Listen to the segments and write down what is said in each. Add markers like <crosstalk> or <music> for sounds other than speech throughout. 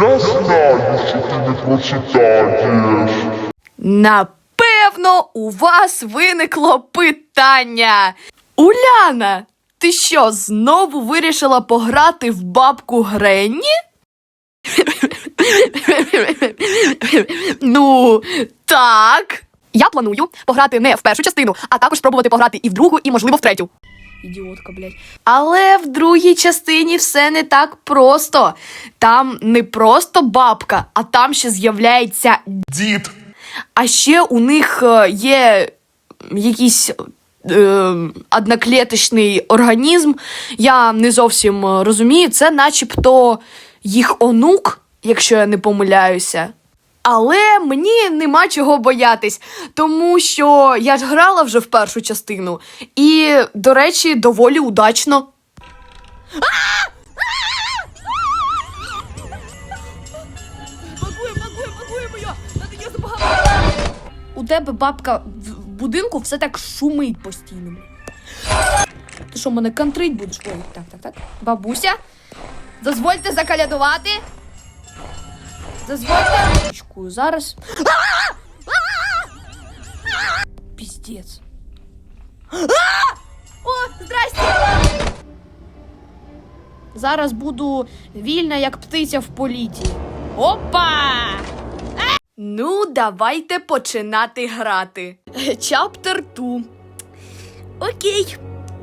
Я знаю, що ти не прочитаєш. Напевно, у вас виникло питання. Уляна, ти що, знову вирішила пограти в бабку Гренні? ну, так. Я планую пограти не в першу частину, а також спробувати пограти і в другу, і, можливо, в третю. Ідіотка, блядь. Але в другій частині все не так просто. Там не просто бабка, а там ще з'являється Дід, а ще у них е, є якийсь е, одноклеточний організм. Я не зовсім е, розумію. Це начебто їх онук, якщо я не помиляюся. Але мені нема чого боятись, тому що я ж грала вже в першу частину. І, до речі, доволі удачно. У тебе бабка в в будинку все так шумить постійно. Ти що, мене контрить будеш? Ой, так, так, так. Бабуся, дозвольте закалядувати. Дозвольте. Зараз. Піздець. О, здрасте! Зараз буду вільна, як птиця в політі. Опа! Ну, давайте починати грати. Чаптер 2. Окей,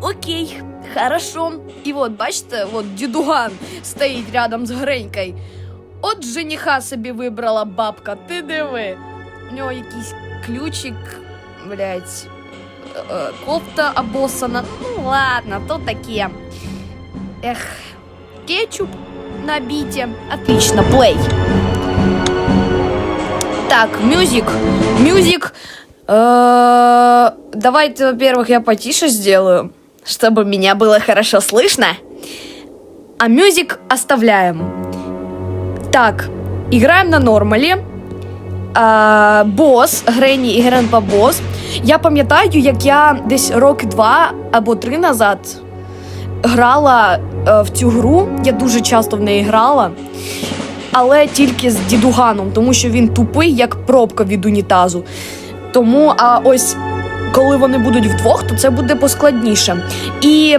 окей, хорошо. І от, бачите, от дідуган стоїть рядом з Гренькою. От жениха собі вибрала бабка, ти диви. У нього якийсь ключик, блядь, е, кофта обоссана. Ну ладно, то таке. Ех, кетчуп на біті. Отлично, плей. Так, мюзик. Мюзик. Э, Давайте, во-первых, я потише сделаю, чтобы меня было хорошо слышно. А мюзик оставляем. Так, играем на нормалі. А, бос, Грені і Гренпа бос. Я пам'ятаю, як я десь роки два або три назад грала е, в цю гру. Я дуже часто в неї грала але тільки з дідуганом, тому що він тупий, як пробка від унітазу. Тому, а ось коли вони будуть вдвох, то це буде поскладніше. І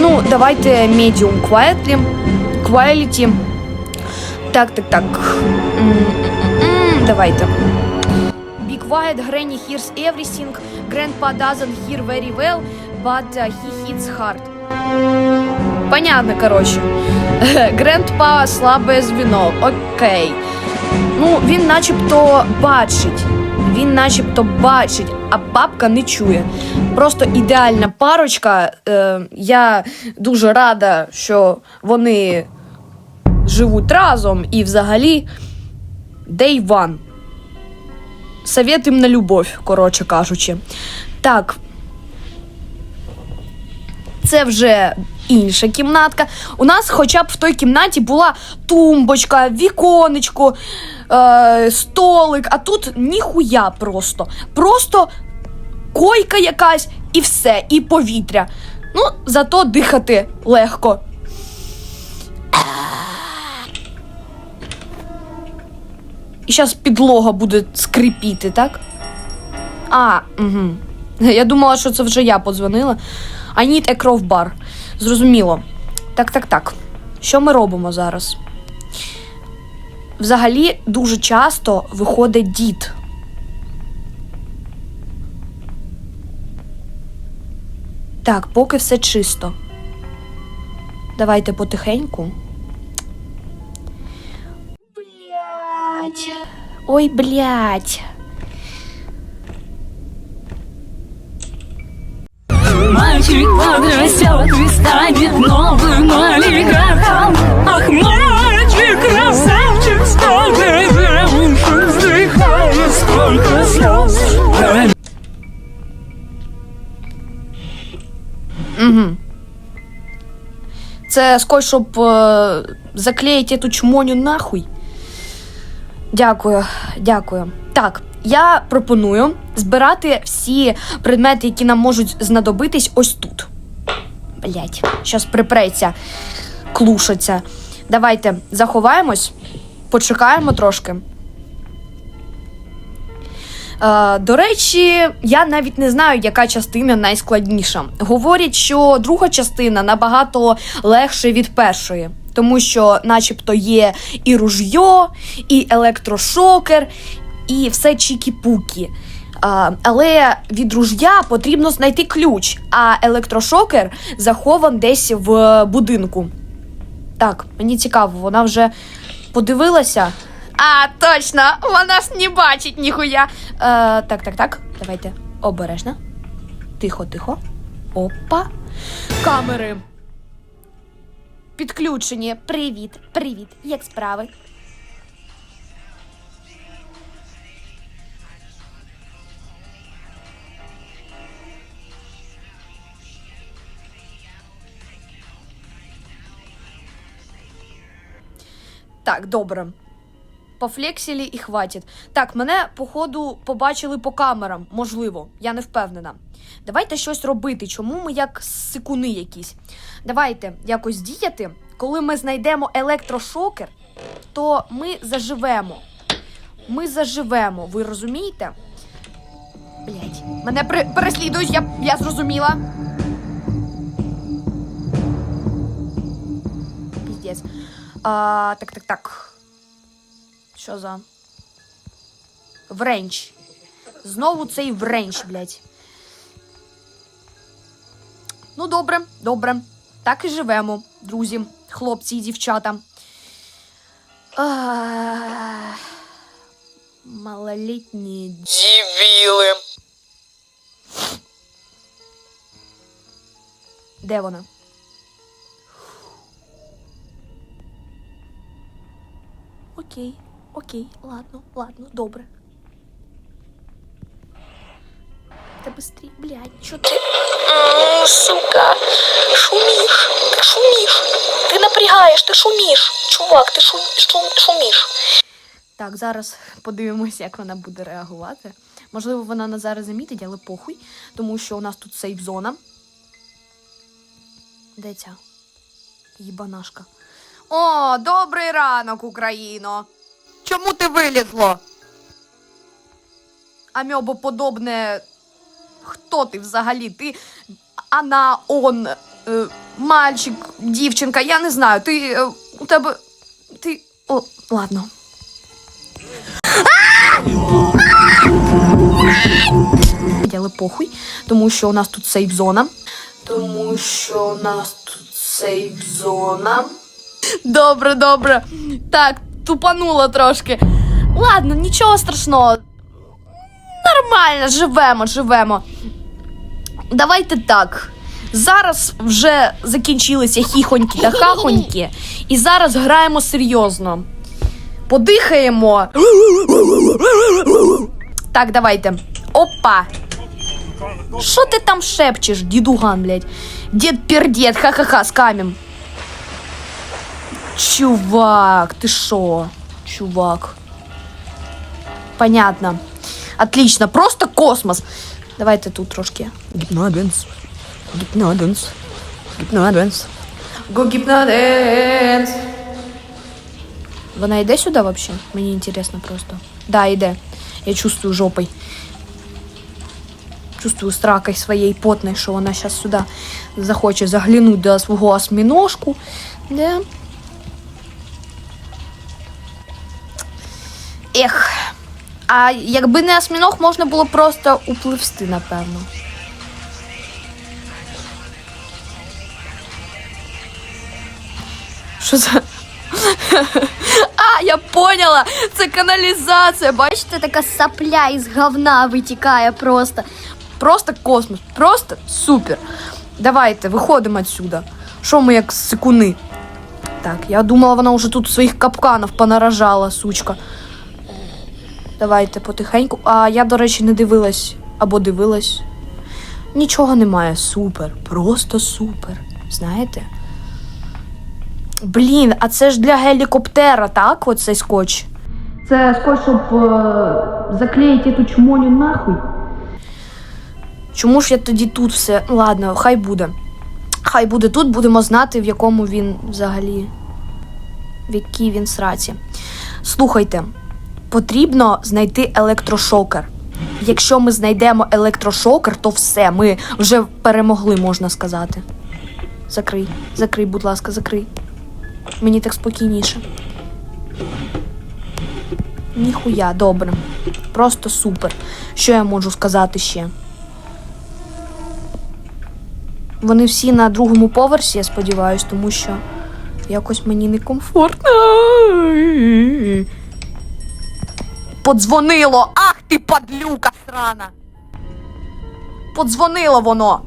ну, давайте quietly, quality. Так, так, так. М, м, м, Давайте. Be quiet, Granny hears everything. Grandpa doesn't hear very well, but uh, he hits hard. Понятно, коротше. Грандпа <laughs> слабе звіно. Окей. Ну, він начебто бачить. Він начебто бачить, а бабка не чує. Просто ідеальна парочка. Е, я дуже рада, що вони живуть разом і взагалі day one. Совет їм на любов, коротше кажучи. Так, це вже інша кімнатка. У нас хоча б в той кімнаті була тумбочка, віконечко, е, столик, а тут ніхуя просто. Просто койка якась і все, і повітря. Ну, зато дихати легко. І зараз підлога буде скрипіти, так? А, угу. Я думала, що це вже я подзвонила. I need a crowbar. Зрозуміло. Так, так, так. Що ми робимо зараз? Взагалі, дуже часто виходить дід. Так, поки все чисто. Давайте потихеньку. Блять. Ой, блять. Мальчик подрастет и станет новым олигархом Ах, мальчик, красавчик, сколько девушек вздыхает, сколько слез Це скотч, щоб е, заклеїти цю чмоню нахуй. Дякую, дякую. Так, я пропоную збирати всі предмети, які нам можуть знадобитись ось тут. Блять, щас припреться, клушаться. Давайте заховаємось, почекаємо трошки. Е, до речі, я навіть не знаю, яка частина найскладніша. Говорять, що друга частина набагато легше від першої, тому що, начебто, є і ружьо, і електрошокер, і все чікі-пукі. Але від ружья потрібно знайти ключ, а електрошокер захован десь в будинку. Так, мені цікаво, вона вже подивилася. А, точно! Вона ж не бачить ніхуя. Е, так, так, так. Давайте обережно. Тихо, тихо. Опа. Камери. Підключені. Привіт, привіт. Як справи? Так, добре. Пофлексили і хватить. Так, мене, походу, побачили по камерам. Можливо, я не впевнена. Давайте щось робити. Чому ми як сикуни якісь? Давайте якось діяти. Коли ми знайдемо електрошокер, то ми заживемо. Ми заживемо, ви розумієте? Блять, мене при- переслідують, я, я зрозуміла. Піздець. А, так, так, так. Що за. Вренч. Знову цей вренч, блядь. Ну, добре, добре. Так і живемо, друзі, хлопці і дівчата. Ах, Малолітні Дівіли. Де вона? Окей, окей, ладно, ладно, добре. Та быстрей, блядь, чо ти? Сука, шумиш, ти шумиш. Ти напрягаєш, ти шумиш. Чувак, ти шу, шу, шумиш. Так, зараз подивимося, як вона буде реагувати. Можливо, вона нас зараз замітить, але похуй, тому що у нас тут сейф-зона. Де ця? Їбанашка. О, добрий ранок, Україно! Чому ти вилізло? Амьобоподобне. Хто ти взагалі? Ти Ана, он, е, мальчик, дівчинка, я не знаю. Ти е, у тебе. Ти. О, ладно. Але похуй, тому що у нас тут сейф-зона. Тому що у нас тут сейф-зона. Добре, добре. Так, тупанула трошки. Ладно, нічого страшного. Нормально, живемо, живемо. Давайте так. Зараз вже закінчилися хіхоньки та хахоньки, і зараз граємо серйозно. Подихаємо. Так, давайте. Опа. Що ти там шепчеш, дідуган, блядь? Дід пердет, ха-ха-ха, з камем. Чувак, ти шо? Чувак. Понятно. Отлично, просто космос. Давайте тут трошки. Гіпноденс. Гіпноденс. Гіпноденс. Го гіпноденс. Вона йде сюди вообще? Мені інтересно просто. Да, йде. Я чувствую жопой. Чувствую стракой своєї потной, що вона зараз сюди захоче заглянути до свого осьминожку. Да. Ех. А якби не осьминог, можна було просто upливсти, напевно. Що за. А, я поняла! Це каналізація. Бачите, така сапля із говна витікає просто. Просто космос. Просто супер. Давайте, виходимо отсюда. Що ми як сикуни? Так, я думала, вона вже тут своїх капканів понаражала, сучка. Давайте потихеньку. А я, до речі, не дивилась або дивилась. Нічого немає. Супер. Просто супер. Знаєте? Блін, а це ж для гелікоптера, так? Оцей скотч. Це скотч, щоб е, заклеїти ту чмоню нахуй. Чому ж я тоді тут все? Ладно, хай буде. Хай буде тут, будемо знати, в якому він взагалі в якій він сраці. Слухайте, потрібно знайти електрошокер. Якщо ми знайдемо електрошокер, то все, ми вже перемогли, можна сказати. Закрий, закрий, будь ласка, закрий. Мені так спокійніше. Ніхуя, добре. Просто супер. Що я можу сказати ще? Вони всі на другому поверсі, я сподіваюся, тому що якось мені некомфортно. Подзвонило! Ах ти падлюка срана! Подзвонило воно.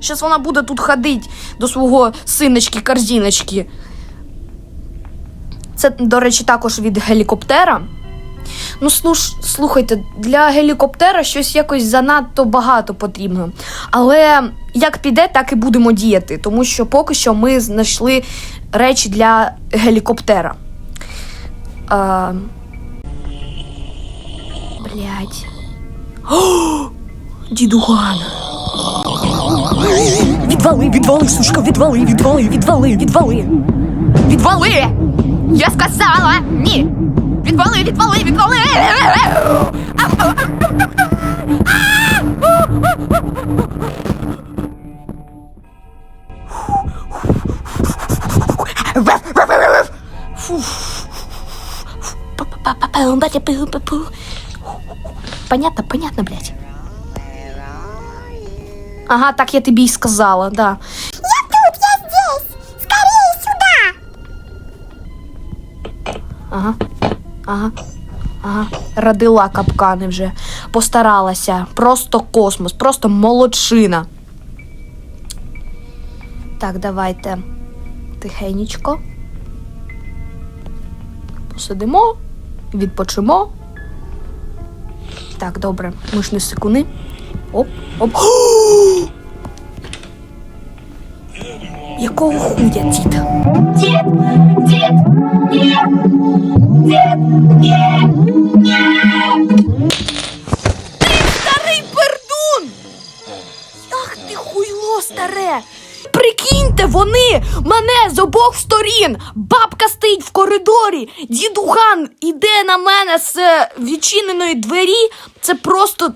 Щас вона буде тут ходити до свого синочки корзіночки. Це, до речі, також від гелікоптера. Ну, слуш, слухайте, для гелікоптера щось якось занадто багато потрібно. Але як піде, так і будемо діяти, тому що поки що ми знайшли речі для гелікоптера. А... Блять. Дідуган. Відвали, відвали, сушка, відвали, відвали, відвали, відвали. Відвали! Я сказала! Ні! Відвали, відвали, відвали! Понятно, понятно, блядь. Ага, так я тобі й сказала, да. Ага. Ага. Ага. Родила капкани вже. Постаралася. Просто космос, просто молодчина. Так, давайте. Тихенечко. Посидимо, відпочимо. Так, добре. Ми ж не сикуни. Оп, оп. <gasps> Якого хуя, дід? дід, дід, нід. Ти Старий пердун! Ах ти хуйло старе! Прикиньте, вони мене з обох сторін. Бабка стоїть в коридорі, дідуган іде на мене з е, відчиненої двері. Це просто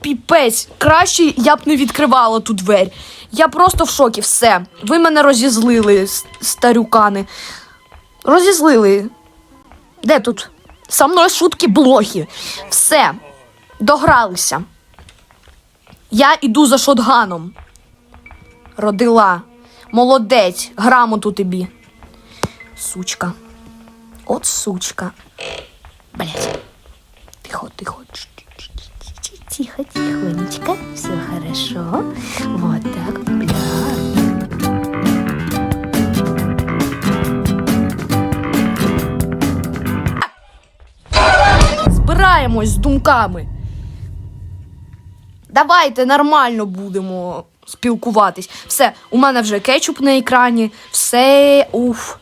піпець. Краще я б не відкривала ту двері. Я просто в шокі. Все. Ви мене розізлили, старюкани. Розізлили. Де тут? Со мною шутки блохи. Все. Догралися. Я іду за шотганом. Родила. Молодець. Грамоту тобі. Сучка. От сучка. Блять. Тихо, тихо. Тихо, тихонечко. Все хорошо. Вот так. Бля. Збираємось з думками. Давайте нормально будемо спілкуватись. Все, у мене вже кетчуп на екрані. Все. Уф.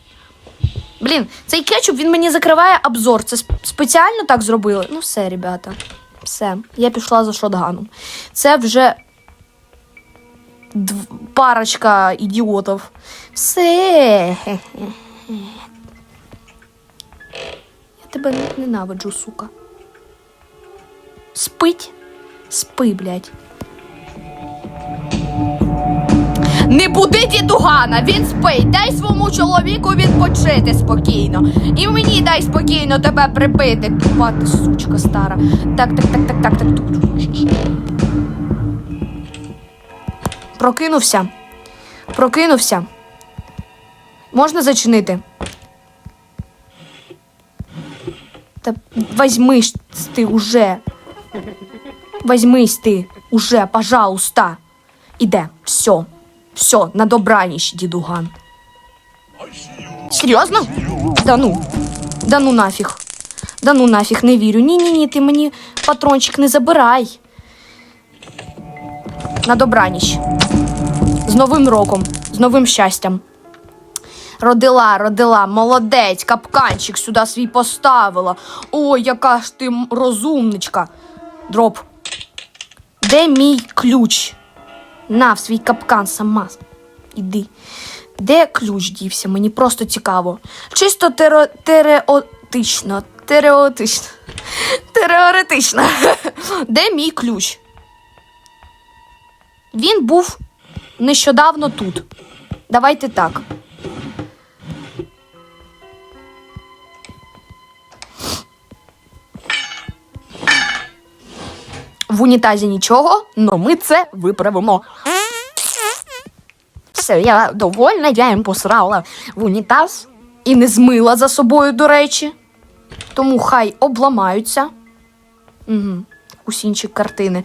Блін, цей кетчуп він мені закриває обзор. Це спеціально так зробили. Ну, все, ребята. Все, я пішла за шотганом. Це вже дв- парочка ідіотів. Все. Я тебе ненавиджу, сука. Спить? Спи, блядь. Не буди дідугана, він спить. Дай своєму чоловіку відпочити спокійно. І мені дай спокійно тебе прибити. Тупа ти сучка стара. Так, так, так, так, так, так. Прокинувся. Прокинувся. Можна зачинити? Та возьмись ти уже. Возьмись ти уже, пожалуйста. Іде, все. Все, на добраніч, дідуган. Серйозно? Да ну. Да ну нафіг. Да ну нафіг, не вірю. Ні-ні-ні, ти мені патрончик не забирай. На добраніч. З Новим роком, з новим щастям. Родила, родила, молодець, капканчик сюди свій поставила. Ой, яка ж ти розумничка. Дроп. Де мій ключ? На в свій капкан сама. Іди. Де ключ дівся? Мені просто цікаво. Чисто теро... тереотично. Тереотично. Теоретично. <laughs> Де мій ключ? Він був нещодавно тут. Давайте так. В унітазі нічого, але ми це виправимо. Все, я довольна, я їм посрала в унітаз і не змила за собою, до речі. Тому хай обламаються. Угу. Усі картини.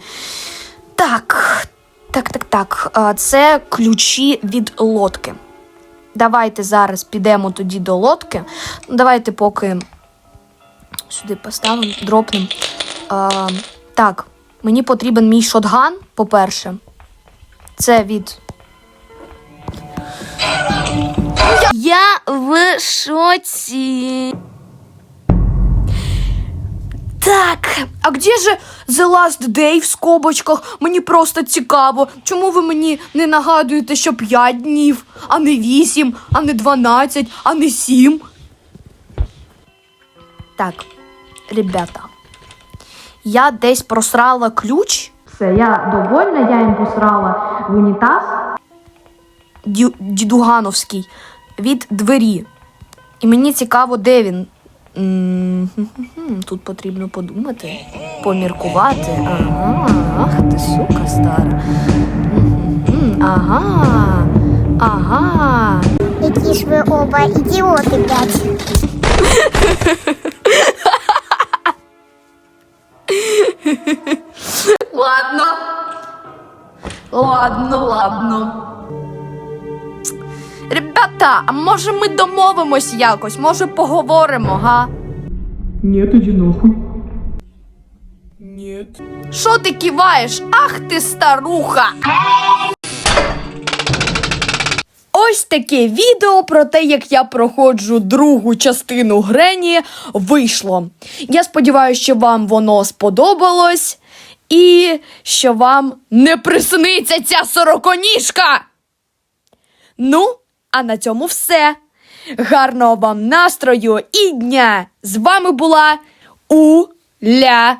Так, так, так, так. Це ключі від лодки. Давайте зараз підемо тоді до лодки. Давайте поки сюди поставимо, дропнемо. Так, мені потрібен мій шотган, по-перше. Це від. Я в шоці. Так, а где же The Last Day в скобочках? Мені просто цікаво. Чому ви мені не нагадуєте, що 5 днів, а не 8, а не 12, а не 7? Так, ребята. Я десь просрала ключ. Все, я довольна, я їм посрала в унітаз. Дю, дідугановський від двері. І мені цікаво, де він. М, хм-хм-хм, Тут потрібно подумати, поміркувати. Ага, ах ти сука стара. Мгм-гм, Ага, ага. Які ж ви оба ідіоти, блядь. <laughs> Ладно, ладно. Ребята, а може ми домовимось якось? Може поговоримо, га? Нет, иди нахуй. Що ти киваєш? Ах ти старуха! Ось таке відео про те, як я проходжу другу частину Грені, вийшло. Я сподіваюся, що вам воно сподобалось і що вам не присниться ця сороконіжка. Ну, а на цьому все. Гарного вам настрою і дня! З вами була Уляна.